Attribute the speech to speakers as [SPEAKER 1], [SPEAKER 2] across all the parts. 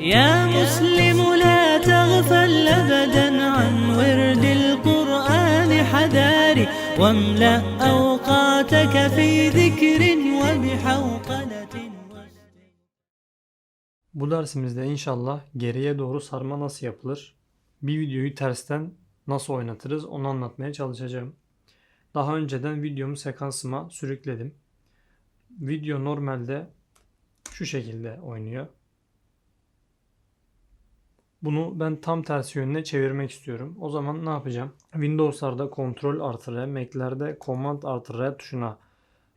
[SPEAKER 1] يا مسلم لا تغفل أبدا عن ورد القرآن حذاري واملأ أوقاتك في ذكر وبحوقلة
[SPEAKER 2] Bu dersimizde inşallah geriye doğru sarma nasıl yapılır? Bir videoyu tersten nasıl oynatırız onu anlatmaya çalışacağım. Daha önceden videomu sekansıma sürükledim. Video normalde şu şekilde oynuyor. Bunu ben tam tersi yönüne çevirmek istiyorum. O zaman ne yapacağım? Windows'larda Ctrl artı R, Mac'lerde Command artı R tuşuna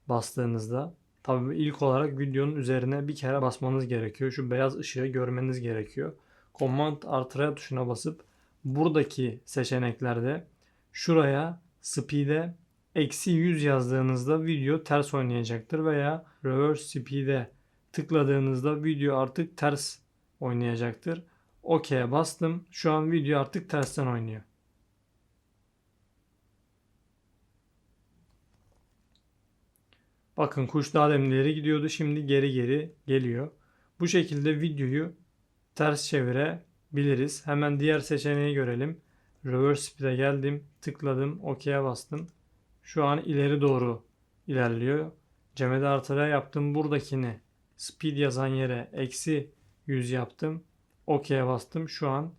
[SPEAKER 2] bastığınızda tabii ilk olarak videonun üzerine bir kere basmanız gerekiyor. Şu beyaz ışığı görmeniz gerekiyor. Command artı R tuşuna basıp buradaki seçeneklerde şuraya speed'e eksi 100 yazdığınızda video ters oynayacaktır veya reverse speed'e tıkladığınızda video artık ters oynayacaktır. OK'ye bastım. Şu an video artık tersten oynuyor. Bakın kuş daha demin gidiyordu. Şimdi geri geri geliyor. Bu şekilde videoyu ters çevirebiliriz. Hemen diğer seçeneği görelim. Reverse speed'e geldim. Tıkladım. OK'ye bastım. Şu an ileri doğru ilerliyor. Cemede artıra yaptım. Buradakini speed yazan yere eksi 100 yaptım. OK'ye bastım. Şu an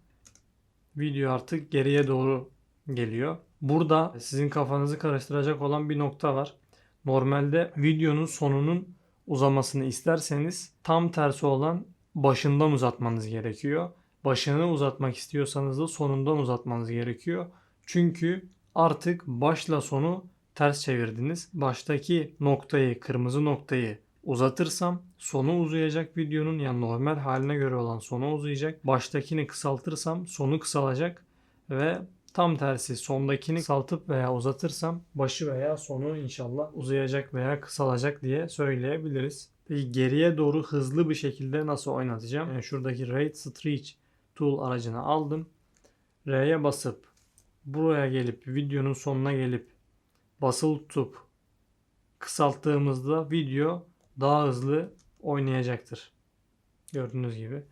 [SPEAKER 2] video artık geriye doğru geliyor. Burada sizin kafanızı karıştıracak olan bir nokta var. Normalde videonun sonunun uzamasını isterseniz tam tersi olan başından uzatmanız gerekiyor. Başını uzatmak istiyorsanız da sonundan uzatmanız gerekiyor. Çünkü artık başla sonu ters çevirdiniz. Baştaki noktayı, kırmızı noktayı uzatırsam sonu uzayacak videonun yani normal haline göre olan sonu uzayacak. Baştakini kısaltırsam sonu kısalacak ve tam tersi sondakini kısaltıp veya uzatırsam başı veya sonu inşallah uzayacak veya kısalacak diye söyleyebiliriz. Peki geriye doğru hızlı bir şekilde nasıl oynatacağım? Yani şuradaki Rate Stretch Tool aracını aldım. R'ye basıp buraya gelip videonun sonuna gelip basılı tutup kısalttığımızda video daha hızlı oynayacaktır. Gördüğünüz gibi.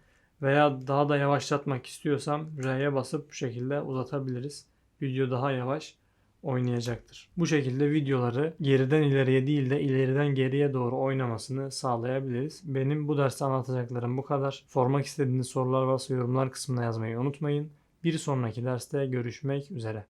[SPEAKER 2] Veya daha da yavaşlatmak istiyorsam R'ye basıp bu şekilde uzatabiliriz. Video daha yavaş oynayacaktır. Bu şekilde videoları geriden ileriye değil de ileriden geriye doğru oynamasını sağlayabiliriz. Benim bu derste anlatacaklarım bu kadar. Sormak istediğiniz sorular varsa yorumlar kısmına yazmayı unutmayın. Bir sonraki derste görüşmek üzere.